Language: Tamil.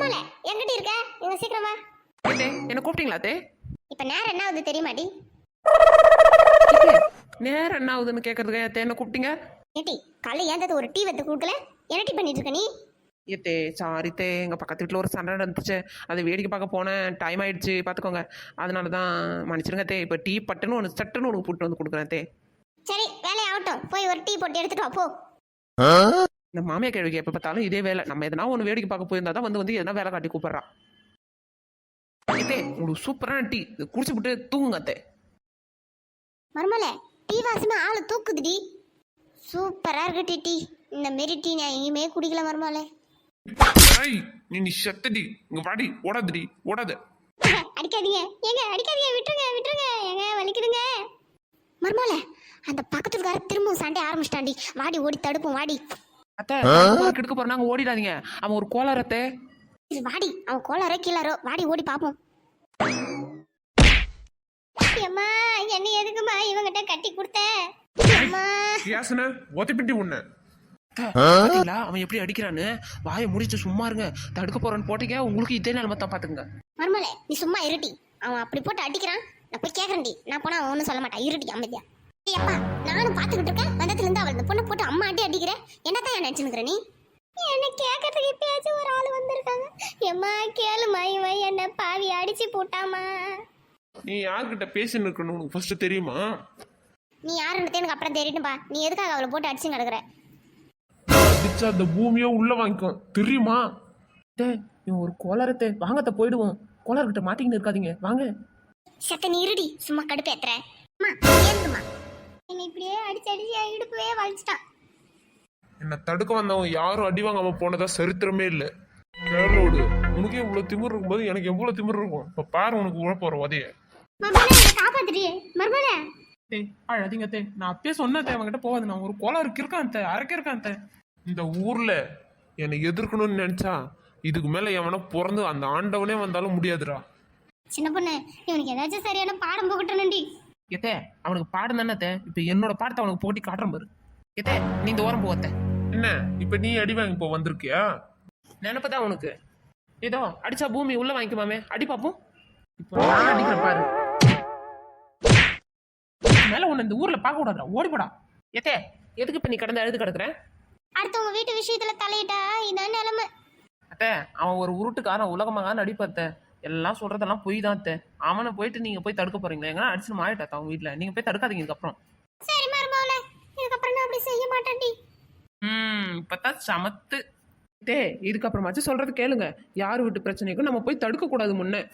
மருமல எங்கிட்ட இருக்க? இவங்க சீக்கிரமா. என்ன கூப்பிட்டீங்களா அத்தே? இப்ப நேரம் என்ன ஆகுது தெரியுமாடி? அத்தே, நேரம் என்ன ஆகுதுன்னு கேட்கறதுக்கு அத்தே என்ன கூப்பிட்டீங்க? ஏட்டி காலைல ஏந்தது ஒரு டீ வந்து கொடுக்கல? என்ன டீ பண்ணிட்டு இருக்க நீ? ஏத்தே சாரி தே எங்கள் பக்கத்து வீட்டில் ஒரு சண்டை நடந்துச்சு. அதை வேடிக்கை பார்க்க போனேன் டைம் ஆயிடுச்சு பார்த்துக்கோங்க அதனால தான் மன்னிச்சிருங்க தே இப்போ டீ பட்டுன்னு ஒன்று சட்டுன்னு உனக்கு போட்டு வந்து கொடுக்குறேன் தே சரி வேலையை ஆகட்டும் போய் ஒரு டீ போட்டு எடுத்துட்டு வா போ. இந்த மாமியா கேள்விக்கு எப்போ பார்த்தாலும் இதே வேலை. நம்ம எதனா ஒன்று வேடிக்கை பார்க்க போயிருந்தா தான் வந்து வந்து எதனா வேலை காட்டி கூப்பிட்றா. ஏத்தே உங்களுக்கு சூப்பரான டீ. இது குடிச்சு விட்டு தூங்குங்க அத்தே. மருமல டீ வாசமே ஆளு தூக்குதுடி. சூப்பரா இருக்கு டீ டீ. இந்த மாரி டீ நான் எங்கேயுமே குடிக்கல மருமலே ஐய் நீ நீ செத்தடி இங்க வாடி ஓடாதடி ஓடாத. அடிக்காதீங்க. ஏங்க அடிக்காதீங்க. விட்டுருங்க விட்டுருங்க. ஏங்க வலிக்குதுங்க. மருமல அந்த பக்கத்துக்கார திரும்பவும் சண்டை ஆரம்பிச்சிட்டாண்டி வாடி ஓடி தடுப்போம் வாடி. அத்தை கெடுக்க நாங்கள் ஓடிடாதீங்க. அவன் ஒரு கோளாரத்தை வாடி அவன் கோளாரோ கீழாரோ. வாடி ஓடி பாப்போம். அம்மா என்ன எதுக்குமா இவங்கிட்ட கட்டி கொடுத்த? அம்மா கேசன ஒத்தப்பிண்டி உன்ன. அவன் எப்படி அடிக்கிறான்னு? வாயை முடிச்சு சும்மா இருங்க. தடுக்க போறேன்னு போட்டீங்க. உங்களுக்கு இதே நிலைமை தான் பாத்துங்க மருமலை நீ சும்மா இருட்டி அவன் அப்படி போட்டு அடிக்கிறான். நான் போய் கேக்குறேன்டி. நான் போனா அவன் ஒன்றும் சொல்ல மாட்டான். இருட்டி அமைதியா. ஏய் அப்பா. நானும் பாத்துக்கிட்டு இருக்கேன். வந்ததுல இருந்து அவள் இந்த பொண்ணை போட்டு அம்மா அடி அடிக்கிற. என்னதான் நினைச்சுக்கிற நீ? என்ன கேட்கறதுக்கு இப்பயாச்சும் ஒரு ஆள் வந்திருக்காங்க. எம்மா கேளுமா இவன் என்ன பாவி அடிச்சு போட்டாமா நீ யார்கிட்ட பேசின்னு இருக்கணும் உனக்கு ஃபர்ஸ்ட் தெரியுமா? நீ யாருன்னு எனக்கு அப்புறம் தெரியட்டும்பா நீ எதுக்காக அவளை போட்டு அடிச்சு கிடக்குற? அடிச்சா அந்த பூமியே உள்ள வாங்கிக்கும். தெரியுமா? டே இவன் ஒரு கோளாரத்தை வாங்கத்த போயிடுவோம். கோளாறுகிட்ட மாட்டிக்கிட்டு இருக்காதீங்க. வாங்க. செத்த நீ இருடி. சும்மா கடுப்பேத்துற அம்மா ஏந்துமா என்னை இப்படியே அடிச்சு அடிச்சு இடுப்புவே வலிச்சிட்டான். என்ன தடுக்க வந்தவன் யாரும் அடி வாங்காம போனதா சரித்திரமே இல்ல. கேரளோடு உனக்கே இவ்வளவு திமிர் இருக்கும்போது எனக்கு எவ்வளவு திமிர் இருக்கும்? இப்ப பாரு உனக்கு உழ போற உதைய. மர்மலே என்னை அழாதீங்க தே. நான் அப்பயே சொன்னேன் அவன்கிட்ட போகாது. நான் ஒரு கோளாறு இருக்கான் தே அரைக்க இருக்கான் தே. இந்த ஊர்ல என்னை எதிர்க்கணும்னு நினைச்சா இதுக்கு மேல எவனோ பிறந்து அந்த ஆண்டவனே வந்தாலும் முடியாதுடா. சின்ன பொண்ணு இவனுக்கு ஏதாச்சும் சரியான பாடம் போகட்டணும்டி. ஏத்தே அவனுக்கு பாடம் தானே இப்போ என்னோட பாடத்தை அவனுக்கு போட்டி காட்டுறேன் பாரு. ஏத்தே நீ இந்த ஓரம் போகத்தே என்ன? இப்ப நீ அடி வாங்கி போ வந்திருக்கியா? நினைப்பதான் அவனுக்கு ஏதோ அடிச்சா பூமி உள்ள வாங்கிக்குமாமே. அடி பாப்போம். இப்போ நான் அடிக்கிறேன் பாரு. மேல உன்னை இந்த ஊர்ல பார்க்க கூடாதுடா. ஓடி போடா. ஏத்தே எதுக்கு இப்ப நீ கடந்து அழுது கிடக்குற? அடுத்தவங்க வீட்டு விஷயத்துல தலையிட்டா இதான் நிலைமை. அத்தை அவன் ஒரு உருட்டுக்காரன் உலகமாக நடிப்பத்த. எல்லாம் சொல்றதெல்லாம் பொய் தான் அத்தை. அவனை போயிட்டு நீங்க போய் தடுக்க போறீங்களா? எங்கன்னா அடிச்சு மாறிட்டா அவங்க வீட்டுல நீங்க போய் தடுக்காதீங்க இதுக்கப்புறம். சரி மருமவள இதுக்கப்புறம் நான் அப்படி செய்ய மாட்டேன்டி. ம் இப்பதான் சமத்து. டே இதுக்கப்புறமாச்சும் சொல்றது கேளுங்க. யார் வீட்டு பிரச்சனைக்கும் நம்ம போய் தடுக்க கூடாது முன்ன.